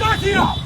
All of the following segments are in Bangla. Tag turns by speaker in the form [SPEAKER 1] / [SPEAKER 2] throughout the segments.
[SPEAKER 1] 大地啊！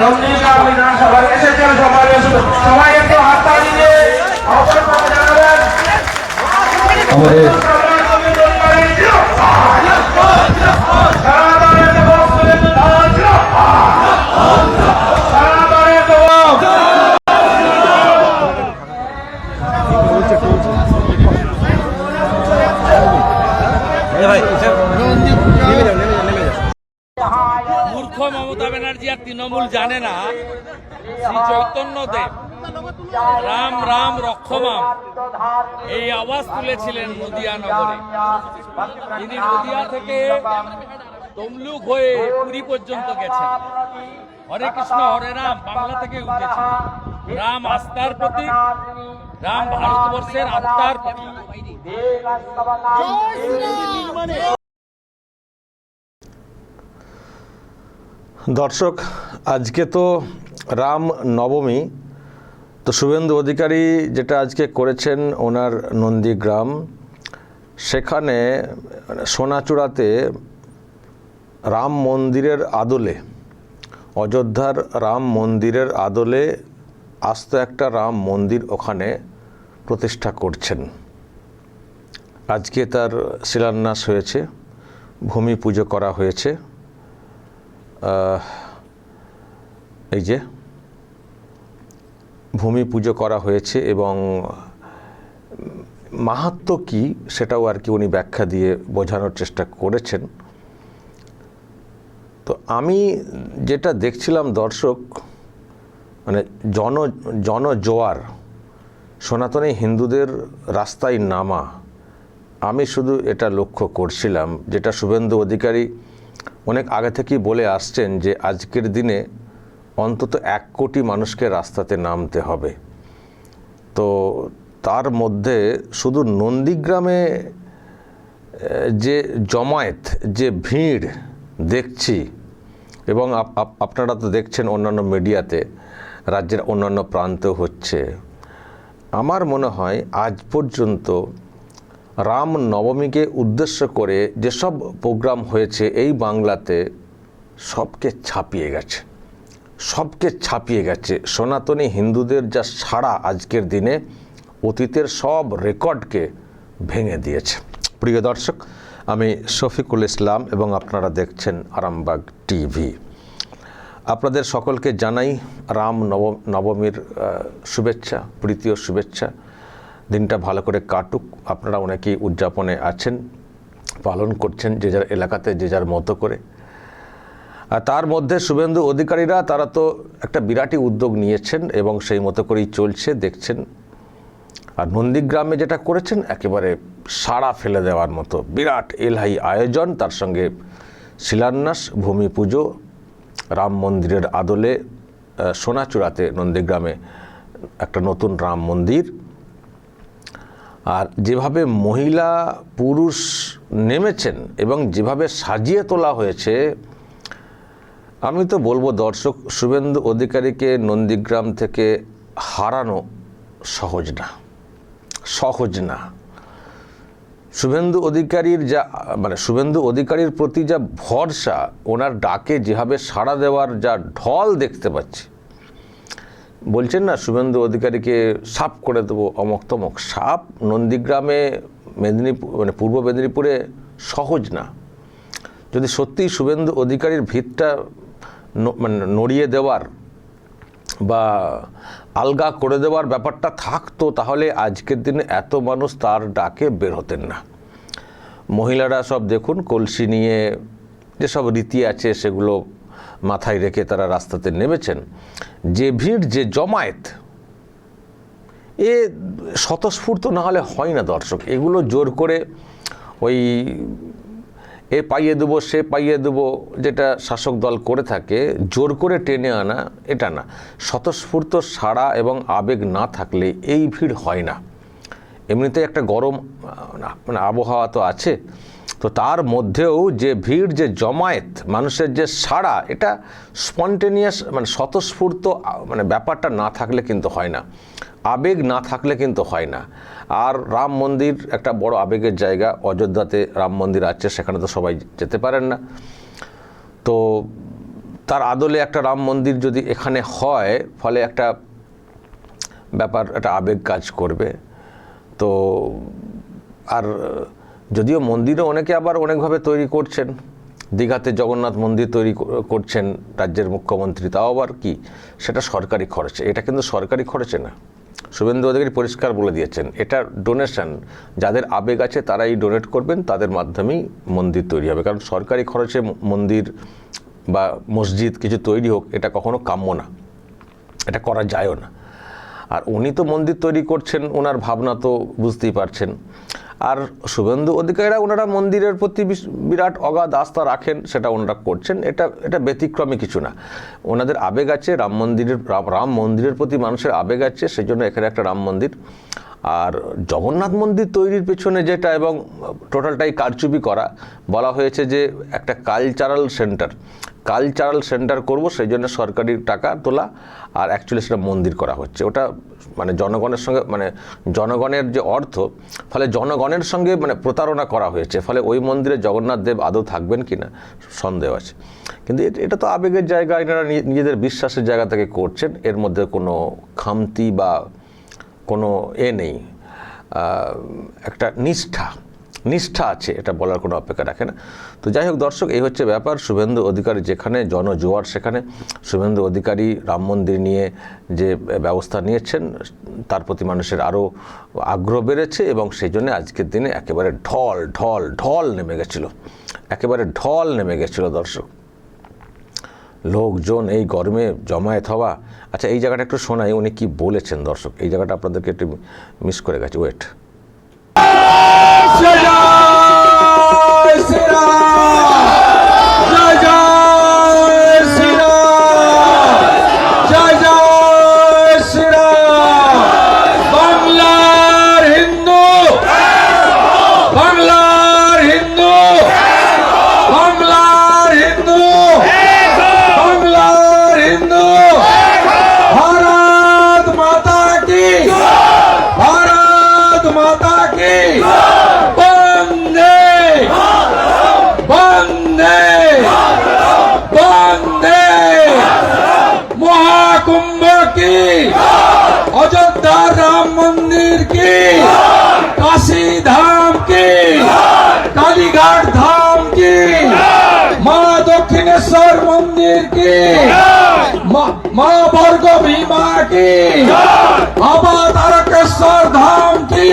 [SPEAKER 1] রমণীকা বিধানসভায় এসেছেন সবাই সবাই একটু হাততালি দিয়ে অবস্থান জানাবেন
[SPEAKER 2] আমাদের
[SPEAKER 3] শ্রী চৈতন্যদেব, রাম রাম, রক্ষমাম, এই আওয়াজ তুলেছিলেন নদিয়া নগরে। তিনি নদিয়া থেকে তমলুক হয়ে পুরী পর্যন্ত গেছেন। হরে কৃষ্ণ, হরে রাম, বাংলা থেকে উঠেছে রাম আস্থার প্রতীক, রাম ভারতবর্ষের আত্মার প্রতীক।
[SPEAKER 2] দর্শক আজকে তো রাম নবমী, তো শুভেন্দু অধিকারী যেটা আজকে করেছেন ওনার নন্দীগ্রাম, সেখানে সোনাচূড়াতে রাম মন্দিরের আদলে, অযোধ্যার রাম মন্দিরের আদলে আস্ত একটা রাম মন্দির ওখানে প্রতিষ্ঠা করছেন। আজকে তার শিলান্যাস হয়েছে, ভূমি পুজো করা হয়েছে। এই যে, ভূমি পুজো করা হয়েছে এবং মাহাত্ম কি সেটাও আর কি উনি ব্যাখ্যা দিয়ে বোঝানোর চেষ্টা করেছেন। তো আমি যেটা দেখছিলাম দর্শক মানে জন, জনজোয়ার, সনাতনী হিন্দুদের রাস্তায় নামা, আমি শুধু এটা লক্ষ্য করছিলাম, যেটা শুভেন্দু অধিকারী অনেক আগে থেকেই বলে আসছেন যে আজকের দিনে অন্তত এক কোটি মানুষকে রাস্তাতে নামতে হবে। তো তার মধ্যে শুধু নন্দীগ্রামে যে জমায়েত, যে ভিড় দেখছি, এবং আপ- আপ- আপনারা তো দেখছেন অন্যান্য মিডিয়াতে, রাজ্যের অন্যান্য প্রান্তেও হচ্ছে। আমার মনে হয় আজ পর্যন্ত রাম নবমীকে উদ্দেশ্য করে যেসব প্রোগ্রাম হয়েছে এই বাংলাতে সবকে ছাপিয়ে গেছে। সবকে ছাপিয়ে গেছে। সনাতনী হিন্দুদের যা সাড়া আজকের দিনে, অতীতের সব রেকর্ডকে ভেঙে দিয়েছে। প্রিয় দর্শক, আমি শফিকুল ইসলাম এবং আপনারা দেখছেন আরামবাগ টিভি। আপনাদের সকলকে জানাই রাম নব, নবমীর শুভেচ্ছা প্রীতি ও শুভেচ্ছা। দিনটা ভালো করে কাটুক। আপনারা অনেকেই উদযাপনে আছেন, পালন করছেন যে যার এলাকাতে, যে যার মতো করে। তার মধ্যে শুভেন্দু অধিকারীরা, তারা তো একটা বিরাটই উদ্যোগ নিয়েছেন এবং সেই মতো করেই চলছে, দেখছেন। আর নন্দীগ্রামে যেটা করেছেন, একেবারে সাড়া ফেলে দেওয়ার মতো বিরাট এলহাই আয়োজন। তার সঙ্গে শিলান্যাস, ভূমি পুজো, রাম মন্দিরের আদলে সোনাচূড়াতে নন্দীগ্রামে একটা নতুন রাম মন্দির। আর যেভাবে মহিলা, পুরুষ নেমেছেন এবং যেভাবে সাজিয়ে তোলা হয়েছে আমি তো বলব, দর্শক, শুভেন্দু অধিকারীকে নন্দীগ্রাম থেকে হারানো সহজ না সহজ না। শুভেন্দু অধিকারীর যা মানে শুভেন্দু অধিকারীর প্রতি যা ভরসা, ওনার ডাকে যেভাবে সাড়া দেওয়ার যা ঢল দেখতে পাচ্ছি, বলছেন না, শুভেন্দু অধিকারীকে সাপ করে দেবো, অমক তমক সাপ নন্দীগ্রামে মেদিনীপুর মানে পূর্ব মেদিনীপুরে সহজ না। যদি সত্যি শুভেন্দু অধিকারীর ভিতটা মানে নড়িয়ে দেওয়ার বা আলগা করে দেওয়ার ব্যাপারটা থাকতো তাহলে আজকের দিনে এত মানুষ তার ডাকে বের হতেন না। মহিলারা সব দেখুন, কলসি নিয়ে যেসব রীতি আছে সেগুলো মাথায় রেখে তারা রাস্তাতে নেমেছেন। যে ভিড়, যে জমায়েত, এ স্বতঃস্ফূর্ত না হলে হয় না দর্শক। এগুলো জোর করে ওই এ পাইয়ে দেবো, সে পাইয়ে দেবো যেটা শাসক দল করে থাকে, জোর করে টেনে আনা, এটা না। স্বতঃস্ফূর্ত সাড়া এবং আবেগ না থাকলে এই ভিড় হয় না। এমনিতে একটা গরম মানে আবহাওয়া তো আছে। তো তার মধ্যেও যে ভিড়, যে জমায়েত, মানুষের যে সাড়া, এটা স্পন্টেনিয়াস মানে স্বতঃস্ফূর্ত মানে ব্যাপারটা না থাকলে কিন্তু হয় না। আবেগ না থাকলে কিন্তু হয় না। আর রাম মন্দির একটা বড় আবেগের জায়গা। অযোধ্যাতে রাম মন্দির আছে, সেখানে তো সবাই যেতে পারেন না। তো তার আদলে একটা রাম মন্দির যদি এখানে হয়, ফলে একটা ব্যাপার, একটা আবেগ কাজ করবে। তো আর যদিও মন্দিরও অনেকে আবার অনেকভাবে তৈরি করছেন। দীঘাতে জগন্নাথ মন্দির তৈরি করছেন রাজ্যের মুখ্যমন্ত্রী, তাও আবার কি? সেটা সরকারি খরচে। এটা কিন্তু সরকারি খরচে না। শুভেন্দু অধিকারী পরিষ্কার বলে দিয়েছেন, এটা ডোনেশন। যাদের আবেগ আছে তারাই ডোনেট করবেন, তাদের মাধ্যমেই মন্দির তৈরি হবে। কারণ সরকারি খরচে মন্দির বা মসজিদ কিছু তৈরি হোক, এটা কখনো কাম্য না। এটা করা যায়ও না। আর উনি তো মন্দির তৈরি করছেন ওনার ভাবনা তো বুঝতেই পারছেন। আর শুভেন্দু অধিকারীরা ওনারা মন্দিরের প্রতি বিরাট অগাধ আস্থা রাখেন, সেটা ওনারা করছেন। এটা এটা ব্যতিক্রমী কিছু না। ওনাদের আবেগ আছে, রাম মন্দিরের রাম মন্দিরের প্রতি মানুষের আবেগ আছে সেই জন্য এখানে একটা রাম মন্দির। আর জগন্নাথ মন্দির তৈরির পেছনে যেটা এবং টোটালটাই কারচুপি করা, বলা হয়েছে যে একটা কালচারাল সেন্টার। কালচারাল সেন্টার করব, সেই জন্য সরকারি টাকা তোলা আর অ্যাকচুয়ালি সেটা মন্দির করা হচ্ছে। ওটা মানে জনগণের সঙ্গে মানে জনগণের যে অর্থ, ফলে জনগণের সঙ্গে মানে প্রতারণা করা হয়েছে, ফলে ওই মন্দিরে জগন্নাথ দেব আদৌ থাকবেন কি না সন্দেহ আছে। কিন্তু এটা তো আবেগের জায়গা, এনারা নিজেদের বিশ্বাসের জায়গা থেকে করছেন, এর মধ্যে কোনো খামতি বা কোনো এ নেই। একটা নিষ্ঠা। নিষ্ঠা আছে, এটা বলার কোনো অপেক্ষা রাখে না। তো যাই হোক দর্শক, এই হচ্ছে ব্যাপার। শুভেন্দু অধিকারী যেখানে, জনজোয়ার সেখানে। শুভেন্দু অধিকারী রাম মন্দির নিয়ে যে ব্যবস্থা নিয়েছেন, তার প্রতি মানুষের আরও আগ্রহ বেড়েছে এবং সেই জন্য আজকের দিনে একেবারে ঢল ঢল ঢল নেমে গেছিল। একেবারে ঢল নেমে গেছিল দর্শক। লোকজন এই গরমে জমায়েত হওয়া। আচ্ছা এই জায়গাটা একটু শোনাই, উনি কি বলেছেন দর্শক? এই জায়গাটা আপনাদেরকে একটু মিস করে গেছে। ওয়েট।
[SPEAKER 1] জয় জয় শ্রীরাম জয় জয় শ্রীরাম জয় জয় শ্রীরাম বাংলার হিন্দু বাংলার হিন্দু বাংলার হিন্দু বাংলার হিন্দু ভারত মাতা কি ভারত মাতা কি বন্দে বন্দে বন্দে মহাকুম্ভ কি অযোধ্যা রাম মন্দির কি কাশী ধাম কি কালীঘাট ধাম কি মা দক্ষিণেশ্বর মন্দির কি মা- মা বর্গ ভীমা কি বাবা তারকেশ্বর ধাম কি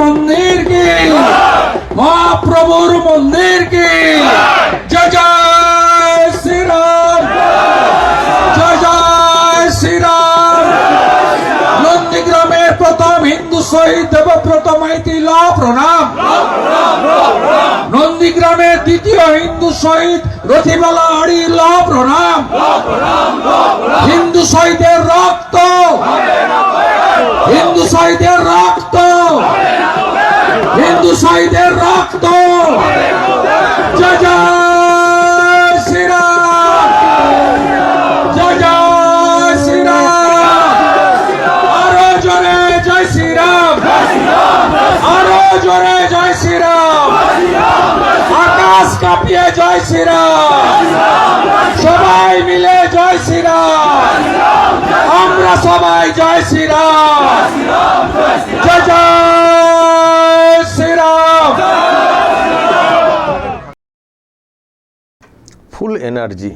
[SPEAKER 1] মন্দির কি মহাপ্রভুর মন্দির কি জয় জয় শ্রীরাম। জয় জয় শ্রীরাম। নন্দীগ্রামের প্রথম হিন্দু শহীদ দেবব্রত মাইতি ল প্রণাম। নন্দীগ্রামের দ্বিতীয় হিন্দু শহীদ রথিবালা হাড়ি ল প্রণাম। হিন্দু শহীদের রক্ত। হিন্দু শহীদের রক্ত। হিন্দু শহীদের রক্ত। জোরে জয় শ্রীরাম। আকাশ কাঁপিয়ে জয় শ্রীরাম। সবাই মিলে জয় শ্রীরাম। আমরা সবাই জয় শ্রীরাম। জয় জয় Shri Ram.
[SPEAKER 2] Full energy.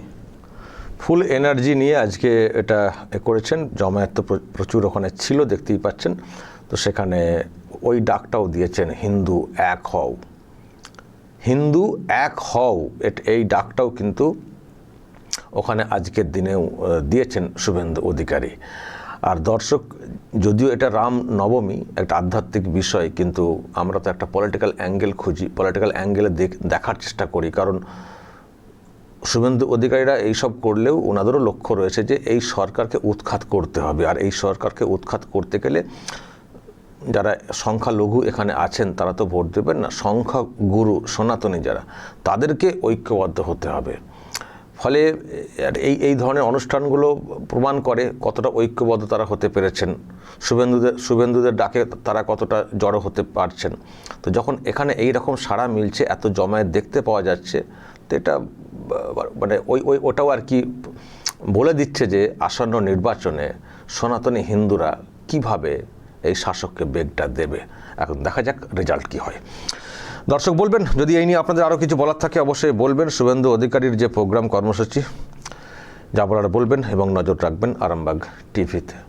[SPEAKER 2] Full energy নিয়ে আজকে এটা করেছেন। জমায়েত তো প্র- প্রচুর ওখানে ছিল, দেখতেই পাচ্ছেন। তো সেখানে ওই ডাকটাও দিয়েছেন, হিন্দু এক হও। হিন্দু এক হও এই ডাকটাও কিন্তু ওখানে আজকের দিনেও দিয়েছেন শুভেন্দু অধিকারী। আর দর্শক, যদিও এটা রাম নবমী, একটা আধ্যাত্মিক বিষয়, কিন্তু আমরা তো একটা পলিটিক্যাল অ্যাঙ্গেল খুঁজি পলিটিক্যাল অ্যাঙ্গেলে দেখার চেষ্টা করি, কারণ শুভেন্দু অধিকারীরা এইসব করলেও ওনাদেরও লক্ষ্য রয়েছে যে এই সরকারকে উৎখাত করতে হবে। আর এই সরকারকে উৎখাত করতে গেলে যারা সংখ্যালঘু এখানে আছেন, তারা তো ভোট দেবেন না। সংখ্যা গুরু সনাতনী যারা, তাদেরকে ঐক্যবদ্ধ হতে হবে। ফলে এই এই ধরনের অনুষ্ঠানগুলো প্রমাণ করে কতটা ঐক্যবদ্ধ তারা হতে পেরেছেন। শুভেন্দুদের শুভেন্দুদের ডাকে তারা কতটা জড়ো হতে পারছেন। তো যখন এখানে এই রকম সাড়া মিলছে, এত জমায়েত দেখতে পাওয়া যাচ্ছে, তো এটা মানে ওই ওই, ওটাও আর কি বলে দিচ্ছে যে, আসন্ন নির্বাচনে সনাতনী হিন্দুরা কীভাবে এই শাসককে বেগটা দেবে। এখন দেখা যাক রেজাল্ট কি হয়। দর্শক বলবেন, যদি এই নিয়ে আপনাদের আরও কিছু বলার থাকে অবশ্যই বলবেন। শুভেন্দু অধিকারীর যে প্রোগ্রাম কর্মসূচি, যা বলার বলবেন এবং নজর রাখবেন আরামবাগ টিভিতে।